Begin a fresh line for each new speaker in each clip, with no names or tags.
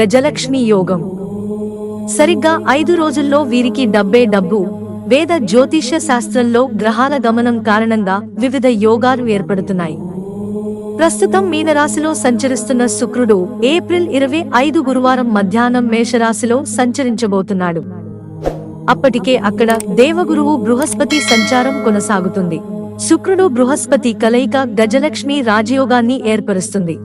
గజలక్ష్మి యోగం. సరిగ్గా ఐదు రోజుల్లో వీరికి డబ్బే డబ్బు. వేద జ్యోతిష శాస్త్రంలో గ్రహాల గమనం కారణంగా వివిధ యోగాలు ఏర్పడుతున్నాయి. ప్రస్తుతం మీనరాశిలో సంచరిస్తున్న శుక్రుడు ఏప్రిల్ ఇరవై ఐదు గురువారం మధ్యాహ్నం మేషరాశిలో సంచరించబోతున్నాడు. అప్పటికే అక్కడ దేవగురువు బృహస్పతి సంచారం కొనసాగుతుంది. శుక్రుడు బృహస్పతి కలయిక గజలక్ష్మి రాజయోగాన్ని ఏర్పరుస్తుంది.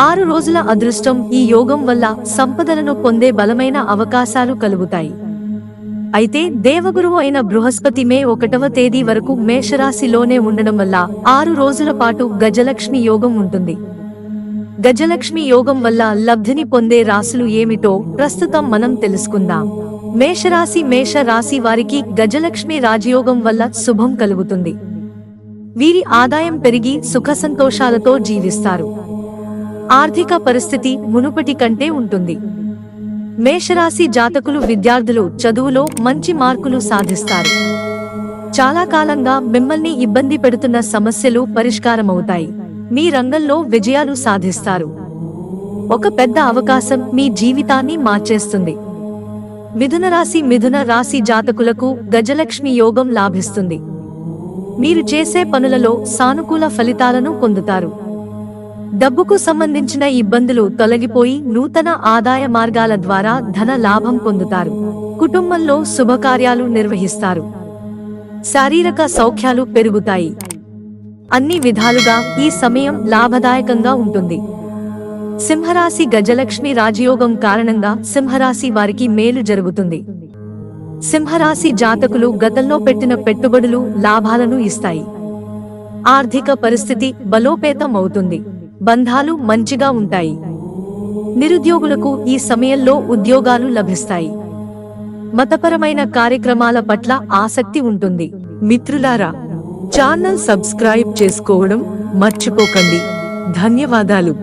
ఆరు రోజుల అదృష్టం ఈ యోగం వల్ల సంపదలను పొందే బలమైన అవకాశాలు కలుగుతాయి. అయితే దేవగురువు అయిన బృహస్పతి మే ఒకటవ తేదీ వరకు మేషరాశిలోనే ఉండడం వల్ల ఆరు రోజుల పాటు గజలక్ష్మి యోగం ఉంటుంది. గజలక్ష్మి యోగం వల్ల లబ్ధిని పొందే రాశులు ఏమిటో ప్రస్తుతం మనం తెలుసుకుందాం. మేషరాశి మేష రాశి వారికి గజలక్ష్మి రాజయోగం వల్ల శుభం కలుగుతుంది. వీరి ఆదాయం పెరిగి సుఖ సంతోషాలతో జీవిస్తారు. ఆర్థిక పరిస్థితి మునుపటి కంటే ఉంటుంది. మేషరాశి జాతకులు విద్యార్థులు చదువులో మంచి మార్కులు సాధిస్తారు. చాలా కాలంగా మిమ్మల్ని ఇబ్బంది పెడుతున్న సమస్యలు పరిష్కారమవుతాయి. మీ రంగంలో విజయాలు సాధిస్తారు. ఒక పెద్ద అవకాశం మీ జీవితాన్ని మార్చేస్తుంది. మిథున రాశి మిథున రాశి జాతకులకు గజలక్ష్మి యోగం లాభిస్తుంది. మీరు చేసే పనులలో సానుకూల ఫలితాలను పొందుతారు. డబ్బుకు సంబంధించిన ఇబ్బందులు తొలగిపోయి నూతన ఆదాయ మార్గాల ద్వారా ధన లాభం పొందుతారు. కుటుంబంలో శుభకార్యాలు నిర్వహిస్తారు. శారీరక సౌఖ్యాలు పెరుగుతాయి. అన్ని విధాలుగా ఈ సమయం లాభదాయకంగా ఉంటుంది. సింహరాశి గజలక్ష్మి రాజయోగం కారణంగా సింహరాశి వారికి మేలు జరుగుతుంది. సింహరాశి జాతకులు గతంలో పెట్టిన పెట్టుబడులు లాభాలను ఇస్తాయి. ఆర్థిక పరిస్థితి బలోపేతం అవుతుంది బంధాలు మంచిగా ఉంటాయి. నిరుద్యోగులకు ఈ సమయంలో ఉద్యోగాలు లభిస్తాయి. మతపరమైన కార్యక్రమాల పట్ల ఆసక్తి ఉంటుంది. మిత్రులారా ఛానల్ సబ్స్క్రైబ్ చేసుకోవడం మర్చిపోకండి. ధన్యవాదాలు.